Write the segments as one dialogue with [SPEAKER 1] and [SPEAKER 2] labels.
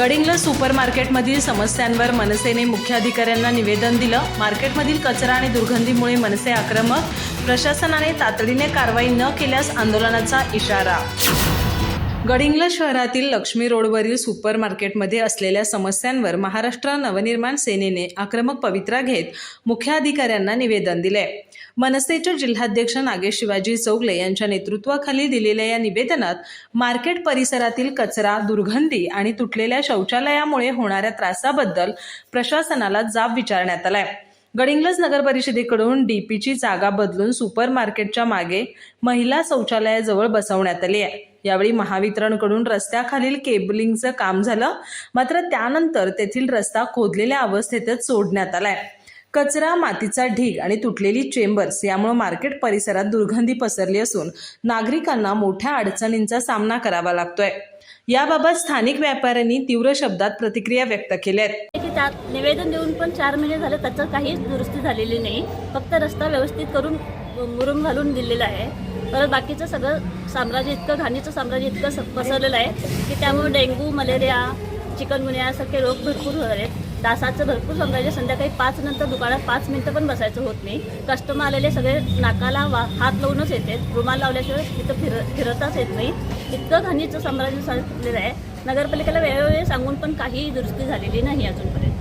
[SPEAKER 1] Gadhinglaj super मार्केटमधील समस्यांवर मनसेने मुख्याधिकाऱ्यांना निवेदन दिलं. मार्केटमधील कचरा आणि दुर्गंधीमुळे मनसे आक्रमक. प्रशासनाने तातडीने कारवाई न केल्यास आंदोलनाचा इशारा गडिंग्लज शहरातील लक्ष्मी रोडवरील सुपर मार्केटमध्ये असलेल्या समस्यांवर महाराष्ट्र नवनिर्माण सेनेने आक्रमक पवित्रा घेत मुख्याधिकाऱ्यांना निवेदन दिले. मनसेचे जिल्हाध्यक्ष नागेश शिवाजी चौगले यांच्या नेतृत्वाखाली दिलेल्या या निवेदनात मार्केट परिसरातील कचरा दुर्गंधी आणि तुटलेल्या शौचालयामुळे होणाऱ्या त्रासाबद्दल प्रशासनाला जाब विचारण्यात आलाय. गडिंग्लज नगर परिषदेकडून डीपीची जागा बदलून सुपर मार्केटच्या मागे महिला शौचालयाजवळ बसवण्यात आली आहे. यावेळी महावितरणकडून रस्त्याखालील केबलिंगचं काम झालं. मात्र त्यानंतर तेथील रस्ता खोदलेल्या अवस्थेतच सोडण्यात आलाय. कचरा मातीचा ढीग आणि तुटलेली चेंबर्स यामुळे मार्केट परिसरात दुर्गंधी पसरली असून नागरिकांना मोठ्या अडचणींचा सामना करावा लागतोय. याबाबत स्थानिक व्यापाऱ्यांनी तीव्र शब्दात प्रतिक्रिया व्यक्त केल्या आहेत.
[SPEAKER 2] त्यात निवेदन देऊन पण चार महिने झाले त्याचं काहीच दुरुस्ती झालेली नाही. फक्त रस्ता व्यवस्थित करून मुरुम घालून दिलेलं आहे. परत बाकीचं सगळं साम्राज्य इतकं घाणीचं साम्राज्य इतकं स- पसरलेलं आहे की त्यामुळे डेंग्यू मलेरिया चिकनगुन्या रोग भरपूर होत आहेत. डासाचं भरपूर साम्राज्य संध्याकाळी पाच नंतर दुकानात पाच मिनटं पण बसायचं होत नाही. कस्टमर आलेले सगळे नाकाला वा हात लावूनच येते रुमाल लावल्याशिवाय तिथं फिर फिरताच येत नाही. इतकं घाणीचं साम्राज्य सांगितलेलं आहे. नगरपालिकेला वेळोवेळी सांगून पण काही दुरुस्ती झालेली नाही अजूनपर्यंत.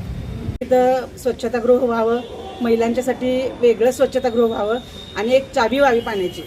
[SPEAKER 3] तिथं स्वच्छतागृह व्हावं महिलांच्यासाठी वेगळं स्वच्छतागृह व्हावं आणि एक चावी व्हावी पाण्याची.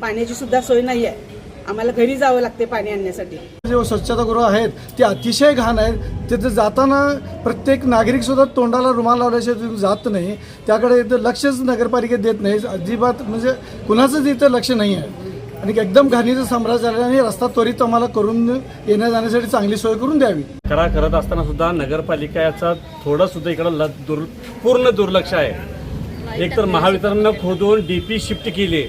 [SPEAKER 3] पाण्याची सुद्धा सोय नाही आहे. आम्हाला घरी जावं लागते पाणी आणण्यासाठी.
[SPEAKER 4] जे स्वच्छतागृह आहेत ते अतिशय घाण आहेत. तिथे जाताना प्रत्येक नागरिक सुद्धा तोंडाला रुमाल लावल्याशिवाय तिथून जात नाही. त्याकडे इथं लक्षच नगरपालिकेत देत नाही. अजिबात म्हणजे कुणाचंच इथं लक्ष नाही आहे. आणि एकदम घाणीचं साम्राज्य झालं आणि रस्ता त्वरित आम्हाला करून येण्या जाण्यासाठी चांगली सोय करून द्यावी.
[SPEAKER 5] करा करत असताना सुद्धा नगरपालिका याचा थोडं सुद्धा इकडं ल दुर् पूर्ण दुर्लक्ष आहे. एक तर महावितरणनं खोदून डी पी शिफ्ट केली.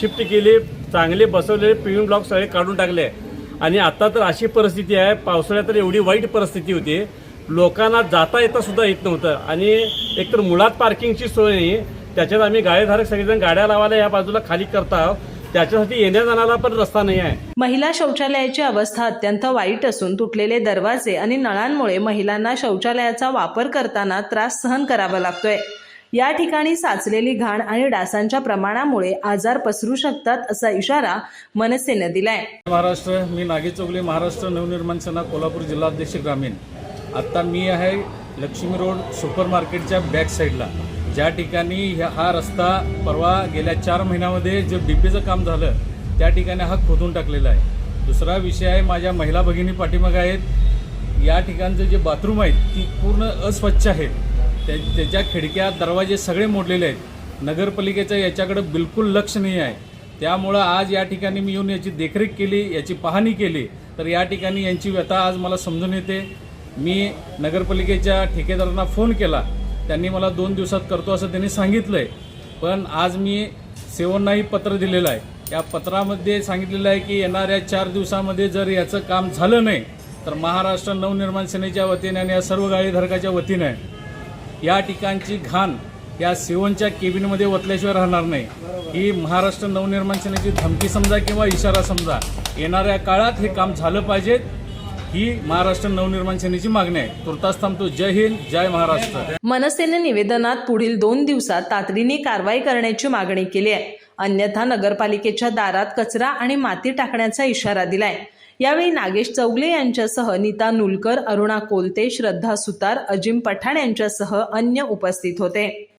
[SPEAKER 5] शिफ्ट केली चांगले बसवलेले पी ब्लॉक सगळे काढून टाकले. आणि आता तर अशी परिस्थिती आहे पावसाळ्यात तर एवढी वाईट परिस्थिती होती. लोकांना जाता येता सुद्धा येत नव्हतं. आणि एक तर मुळात पार्किंगची सोय नाही. त्याच्यात आम्ही गाडीधारक सगळेजण गाड्या लावायला या बाजूला खाली करता त्याच्यासाठी येण्या जाण्याला पण रस्ता नाही आहे.
[SPEAKER 1] महिला शौचालयाची अवस्था अत्यंत वाईट असून तुटलेले दरवाजे आणि नळांमुळे महिलांना शौचालयाचा वापर करताना त्रास सहन करावा लागतोय. या ठिकाणी साचलेली घाण आणि डासांच्या प्रमाणामुळे आजार पसरू शकतात असा इशारा मनसेने दिलाय.
[SPEAKER 6] महाराष्ट्र मी नागे चौगले महाराष्ट्र नवनिर्माण सेना कोल्हापूर जिल्हाध्यक्ष ग्रामीण. आत्ता मी आहे लक्ष्मी रोड सुपर मार्केटच्या बॅक साईडला ज्या ठिकाणी ह्या- हा रस्ता परवा गेल्या चार महिन्यामध्ये जे डीपीचं काम झालं त्या ठिकाणी हा खोदून टाकलेला आहे. दुसरा विषय आहे माझ्या महिला भगिनी पाठीमागं आहेत. या ठिकाणचं जे बाथरूम आहेत ती पूर्ण अस्वच्छ आहेत त्या त्याच्या खिडक्या दरवाजे सगळे मोडलेले आहेत. नगरपालिकेचं याच्याकडे बिलकुल लक्ष नाही आहे. त्यामुळं आज या ठिकाणी मी येऊन याची देखरेख केली याची पाहणी केली. तर या ठिकाणी यांची व्यथा आज मला समजून येते. मी नगरपालिकेच्या ठेकेदारांना फोन केला. त्यांनी मला दोन दिवसात करतो असं त्यांनी सांगितलं आहे पण आज मी सेवांनाही पत्र दिलेलं आहे. या पत्रामध्ये सांगितलेलं आहे की येणाऱ्या चार दिवसामध्ये जर याचं काम झालं नाही तर महाराष्ट्र नवनिर्माण सेनेच्या वतीने आणि या सर्व गाडीधारकाच्या वतीने या ठिकाणची घाण या सेवनच्या केबिनमध्ये ओतल्याशिवाय राहणार नाही. ही महाराष्ट्र नवनिर्माण सेनेची धमकी समजा किंवा इशारा समजा येणाऱ्या काळात हे काम झालं पाहिजे ही महाराष्ट्र नवनिर्माण सेनेची मागणी आहे. तुर्तास थांबतो. जय हिंद जय महाराष्ट्र.
[SPEAKER 1] मनसेने निवेदनात पुढील दोन दिवसात तातडीने कारवाई करण्याची मागणी केली आहे. अन्यथा नगरपालिकेच्या दारात कचरा आणि माती टाकण्याचा इशारा दिलाय. यावेळी नागेश चौगले यांच्यासह नीता नुलकर अरुणा कोलते श्रद्धा सुतार अजिम पठाण यांच्यासह अन्य उपस्थित होते.